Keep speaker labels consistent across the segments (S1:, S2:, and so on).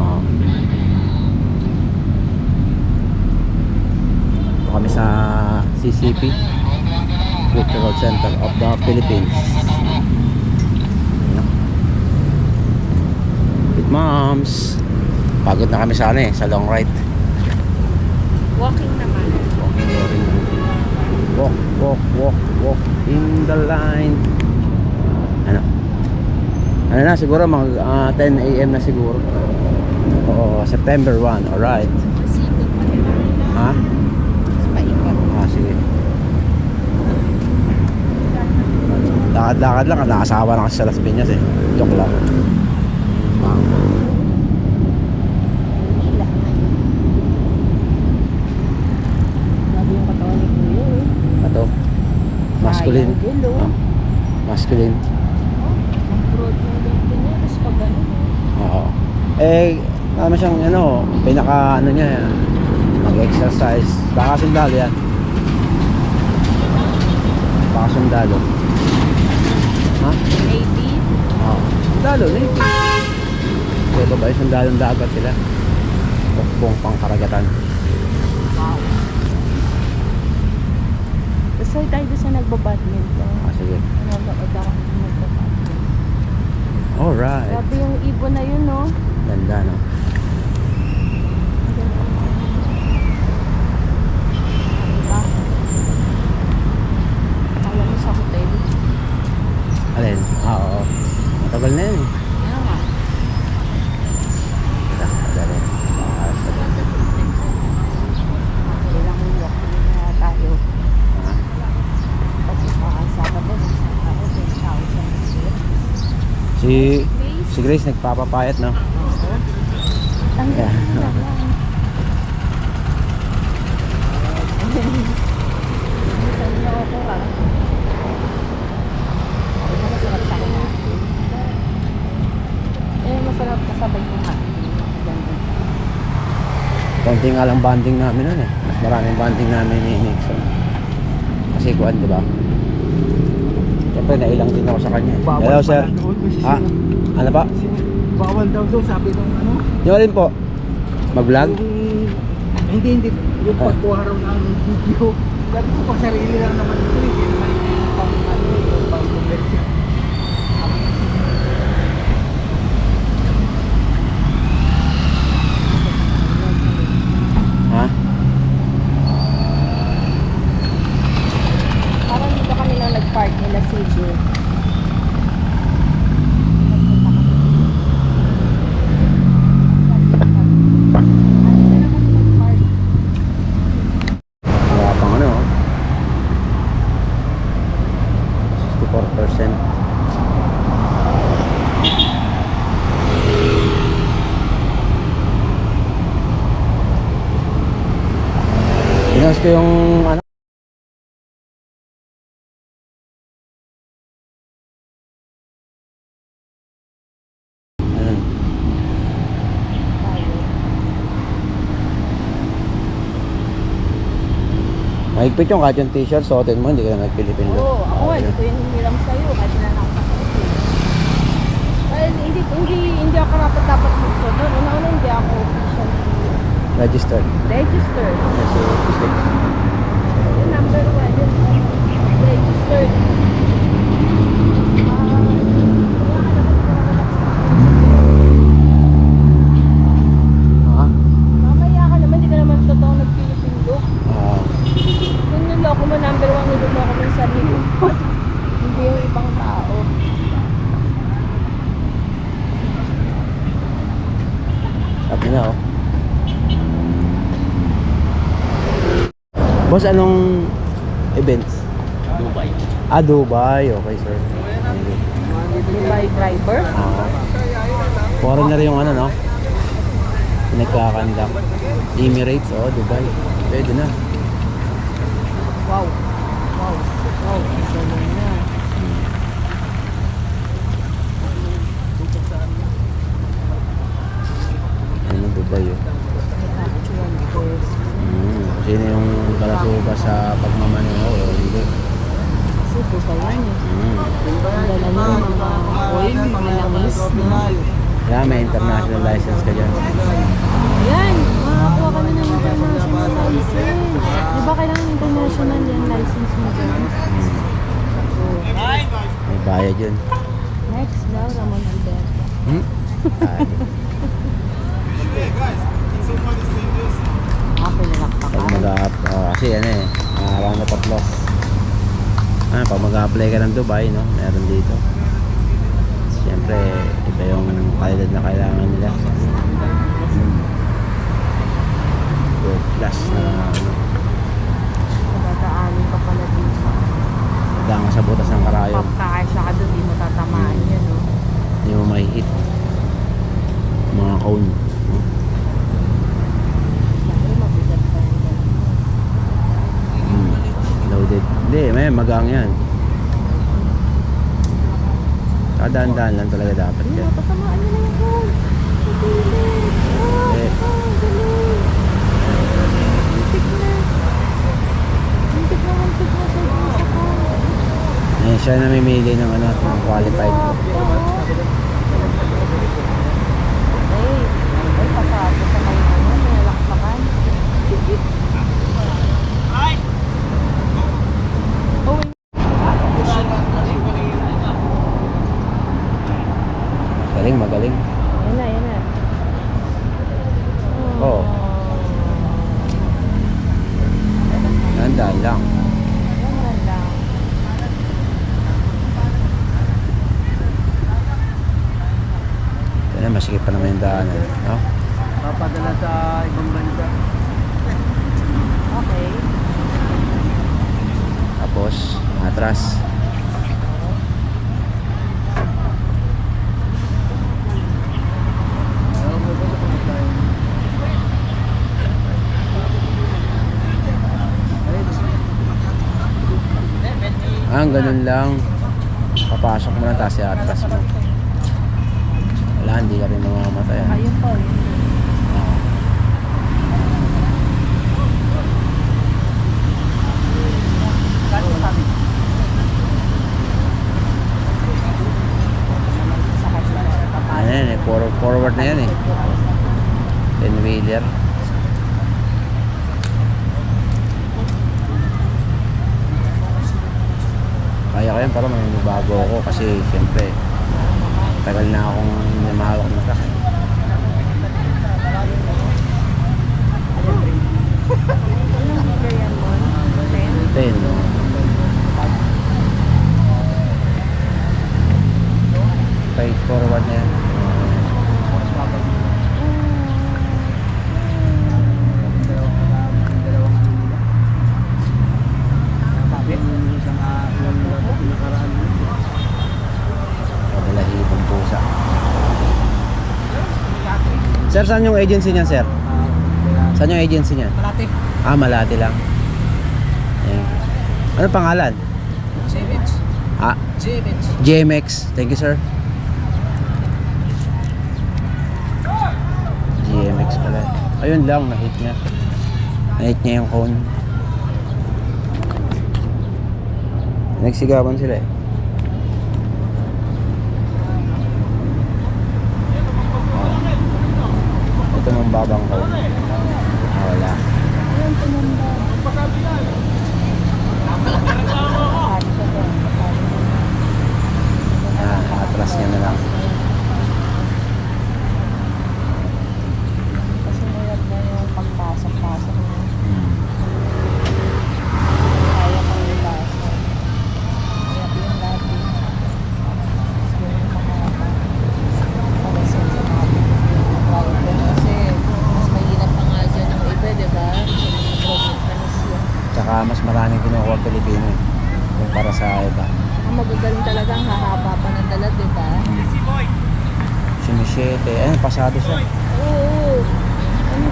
S1: Oo. Ito kami sa CCP Cultural Center of the Philippines. Good moms Pagod na kami sa ano eh, sa long ride
S2: Walking naman.
S1: Walking rin. Walk, walk, walk, walk in the line? Ano na siguro mga ah, 10 a.m. na siguro Oo, September 1, alright. Ha? Ah, sige. Lakad-lakad lang, nakasawa na kasi sa Las Piñas eh. Joke lang.
S2: Kuya eh.
S1: Ito. Masculine. Ah, masculine.
S2: Broad ng ganito niya. Tapos pag ano.
S1: Oo. Eh, naman siyang ano, pinaka ano niya, mag-exercise. Baka sundalo yan. Baka sundalo. Ha?
S2: Navy.
S1: Oo. Sundalo, Navy. Kaya babae sundalong dagat sila. Pukpong pangkaragatan.
S2: Wow. Gusto tayo sa nagbabadminton.
S1: Ah, sige.
S2: Nanonood ako ng nagbabadminton.
S1: Alright.
S2: Grabe yung ibon na yun, no?
S1: Ganda, no?
S2: Diba? Alam mo sa hotel.
S1: Alin? Ah, oo. Matagal na yun. eh.
S2: Ano nga?
S1: Ganda, ganda. Ah, sa ganda.
S2: Ilang walk na tayo.
S1: Ah,
S2: Pag Sabado, nasa ako, 10,000
S1: Si, si Grace nagpapapayat, no?
S2: Ang
S1: Yeah. Konti nga lang banding namin nun eh. Maraming banding namin ni Nixon. Kasi kuwan, di ba? Siyempre, nailang din ako sa kanya. eh.
S3: Bawal
S1: Hello, sir.
S3: doon,
S1: Ha? Ano ba?
S3: Bawal daw doon, sabi ng ano.
S1: Yung alin po? Mag-vlog?
S3: Hindi, hindi. Yung
S1: Ah.
S3: pagkuha raw ng video. Sabi ko, pang sarili lang naman ito. Hindi naman yung pang ano, yung pang commercial.
S1: Ha?
S2: Parang dito kami nang nag-park nila si Jill.
S1: Wala pang ano, oh. 64%. Pinas ko yung ano. Mahigpit yung kahit yung t-shirt, suotin mo, hindi ka na nag-Philippine look.
S2: Oo, ako
S1: Oo,
S2: hindi
S1: yun.
S2: ko yung hiniram sa'yo kasi na nakakasakit eh. Well, hindi, hindi, hindi ako karapat dapat magsuot doon. Una-una hindi ako officially
S1: Registered.
S2: registered.
S1: Yes, so, six.
S2: Yung number one, yun, registered.
S1: Ha?
S2: Mamaya ka naman, di ka naman totoo nag-Philippine look.
S1: Ah,
S2: Kung mo, number one, niloko mo yung sarili mo. Hindi yung ibang tao.
S1: sabi na, oh. Boss, anong events?
S3: Dubai.
S1: Ah, Dubai. Okay, sir.
S2: Dubai driver.
S1: Ah. Foreigner yung ano, no? Nagkakandak. Emirates, oh, Dubai. Pwede na.
S2: Wow. Wow. Ang galing na.
S1: Ano, Dubai, oh.
S2: Actual first.
S1: Hmm. Sino yung kalasuba sa pagmamaneho, o hindi?
S2: Kasi Dubai yan eh.
S1: Hmm.
S2: Ang dala niya ng mga oil, mga langis. no?
S1: Kailangan may international license ka dyan.
S2: Ayan, makakuha ka na ng international license. Di ba kailangan international yan license mo dyan?
S1: May bayad yun.
S2: Next daw, Ramon Alberto.
S1: Hmm? Ay,
S2: Ah, pinalakpak
S1: pag mag oh, kasi ano eh, uh, round of applause. Ah, pag mag-apply ka ng Dubai, no? Meron dito. Siyempre, iba yung kalidad na kailangan nila. World class na ano,
S2: Nadadaanin ka pala dito.
S1: hanggang sa butas ng karayom.
S2: Pagkakasya ka doon, di mo tatamaan yan, no?
S1: Hindi mo makihit. Mga cone. no? Hmm. Loaded. Hindi, may magang yan. Kadaan-daan lang talaga dapat yan.
S2: tatamaan nyo na yung gilid. Ah,
S1: Eh.
S2: ah, galing. Muntik na. Muntik na, muntik na sa isa ko.
S1: Siya namimili ng ano, ng qualified.
S2: Hey, ay pasado sa may ano, nilalakpakan. Oh, wait.
S1: Galing, magaling.
S2: Yan na, yan na.
S1: Oo. Tandaan lang.
S2: Yan na lang.
S1: Kaya masikip pa naman yung daanan. No?
S3: Papadala sa ibang bansa.
S2: Okay.
S1: Tapos, atras.
S3: Ayaw mo ba kung tayo? Ay,
S1: Ah, ganun lang. Papasok mo lang, tapos i-atras mo. Wala, hindi ka rin mamamatay.
S2: Ayun po.
S1: Ah. Ano yan eh, forward, forward na yan eh. 10 wheeler. Kaya ko yan para bago ako kasi siyempre tagal na akong namahawak ng truck.
S2: Anong number yan mo? 10?
S1: 10 no? Straight forward na yan. Saan yung agency niyan, sir? Saan yung agency niyan?
S3: Malati.
S1: Ah, Malati lang. Ayan. Ano pangalan?
S3: Savage.
S1: Ah,
S3: Savage.
S1: JMX. Thank you, sir. GMX pala. Ayun lang, na-hit niya. Na-hit niya yung cone. Nagsigawan sila eh. Mong babang cone. Ah, wala.
S2: Ayun, tumanda. Sabi siya doon. Sabi niya.
S1: Ah, atras niya na lang.
S2: Kasi mayroon na yung pagpasok-pasok mo.
S1: Hmm.
S2: Kaya kang ilasa. Kaya yung dati. Yung mahaba. Palasin sa mga tawag ko kasi mas mahirap pa nga dyan ang iba, di ba? Province yan.
S1: Tsaka mas maraming kinukuha Pilipino eh. Kumpara sa iba.
S2: Ang magagaling talaga ang hahaba pa ng dala, di ba?
S1: Sumisyete. Ayun, pasado siya.
S2: Oo. Ano,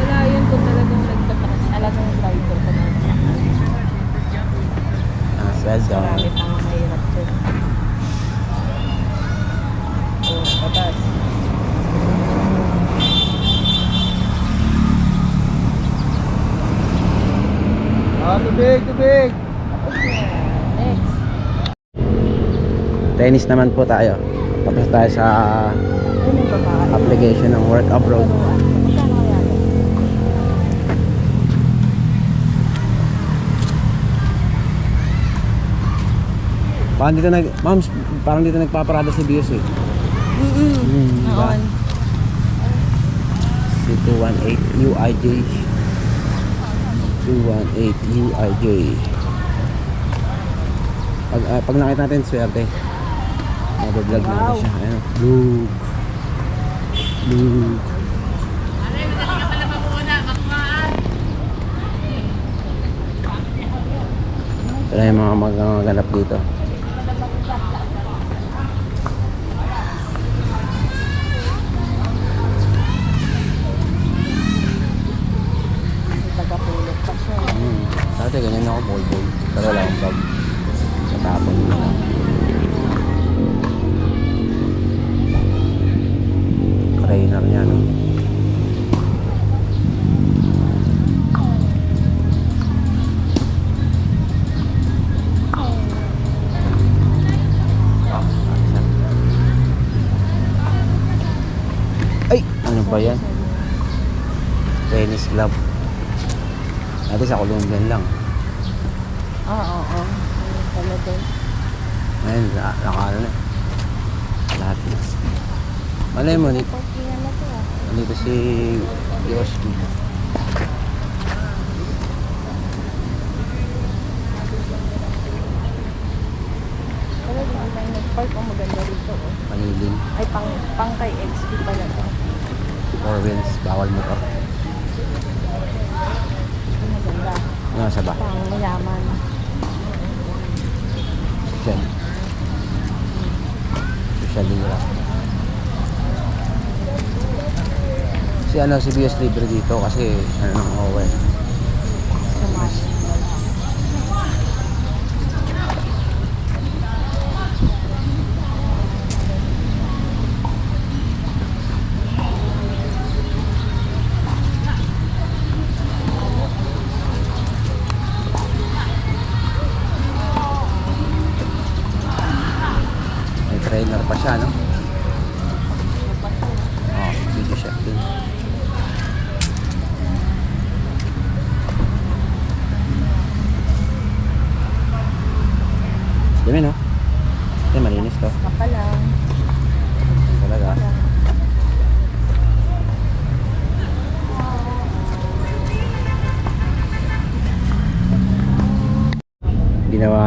S2: wala yun kung talagang nagtatak. Alagang driver ka na.
S1: Ah, well done.
S2: Marami pang mahirap dyan. Oo, patas.
S3: Ah, tubig, tubig.
S2: Next.
S1: Tennis naman po tayo. Tapos tayo sa application ng work abroad. Parang dito nag, ma'am, parang dito nagpaparada si Bios eh.
S2: Mm-mm.
S1: Mm, diba?
S2: Noon.
S1: C218 UIJ 218 UIJ pag, ah, pag nakita natin swerte. Mabablog natin
S2: Wow.
S1: siya. Ayun look ito na yung mga magaganap dito Dati sa Colombian lang.
S2: Oo, oo. Ayun pala din.
S1: Ngayon, na, nakano na. Lahat na. Malay mo, ni-
S2: Pagkingan na to ah.
S1: nandito si Yoshi.
S2: Pero di ba yung nag-park ang maganda dito oh.
S1: Panilin.
S2: Ay, pang, pang kay XP pala to.
S1: Four wheels. Bawal motor.
S2: Ang maganda.
S1: Ano sa ba?
S2: Pang mayaman.
S1: Social. Social lira. Si ano, si BS Libre dito kasi ano nang OWE.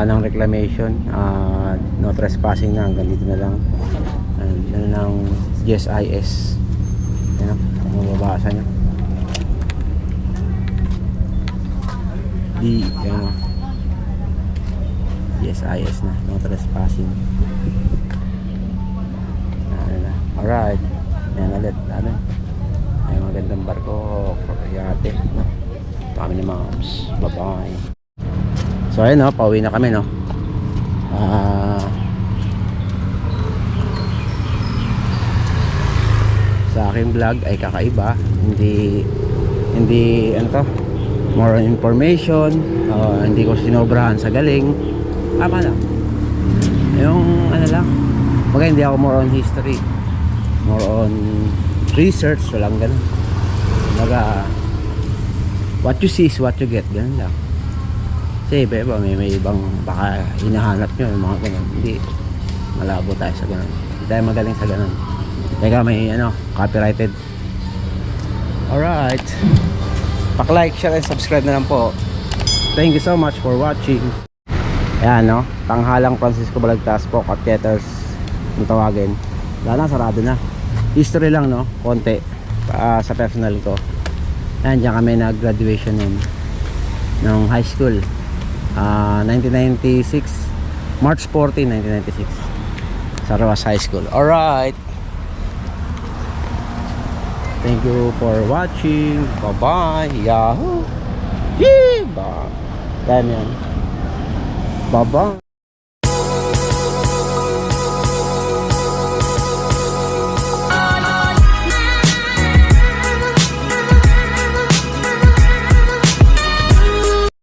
S1: Ginawa ng reclamation. ah, no trespassing na. Hanggang dito na lang. Ayan, yan ng GSIS. Yan, mababasa nyo. Di, yan o. GSIS na. No trespassing. Ano na. Alright. Yan ulit. Ano? Ay magandang barko. Yate. Ito kami ni Moms. Bye-bye. So ayun no. Pauwi na kami no. Ah... sa aking vlog ay kakaiba. Hindi hindi ano to more on information. Uh, hindi ko sinobrahan sa galing. Tama lang. Yung ano lang. Baga hindi ako more on history. More on research walang ganun. Baga what you see is what you get. Ganun lang kasi iba iba may, may ibang baka hinahanap nyo mga ganun. Hindi malabo tayo sa ganun. Hindi tayo magaling sa ganun. Teka may ano copyrighted. Alright. Pak like share and subscribe na lang po. Thank you so much for watching. Ayan no, tanghalang Francisco Balagtas po, Catheters kung tawagin. Wala na, sarado na. History lang no, konti ah, sa personal ko. Ayan, dyan kami nag-graduation nun. Ng high school. Ah, 1996, March 14, 1996. Sa Roas High School. Alright. Thank you for watching. Bye-bye. Yahoo! Yee! Bye. Dami yan. Bye-bye.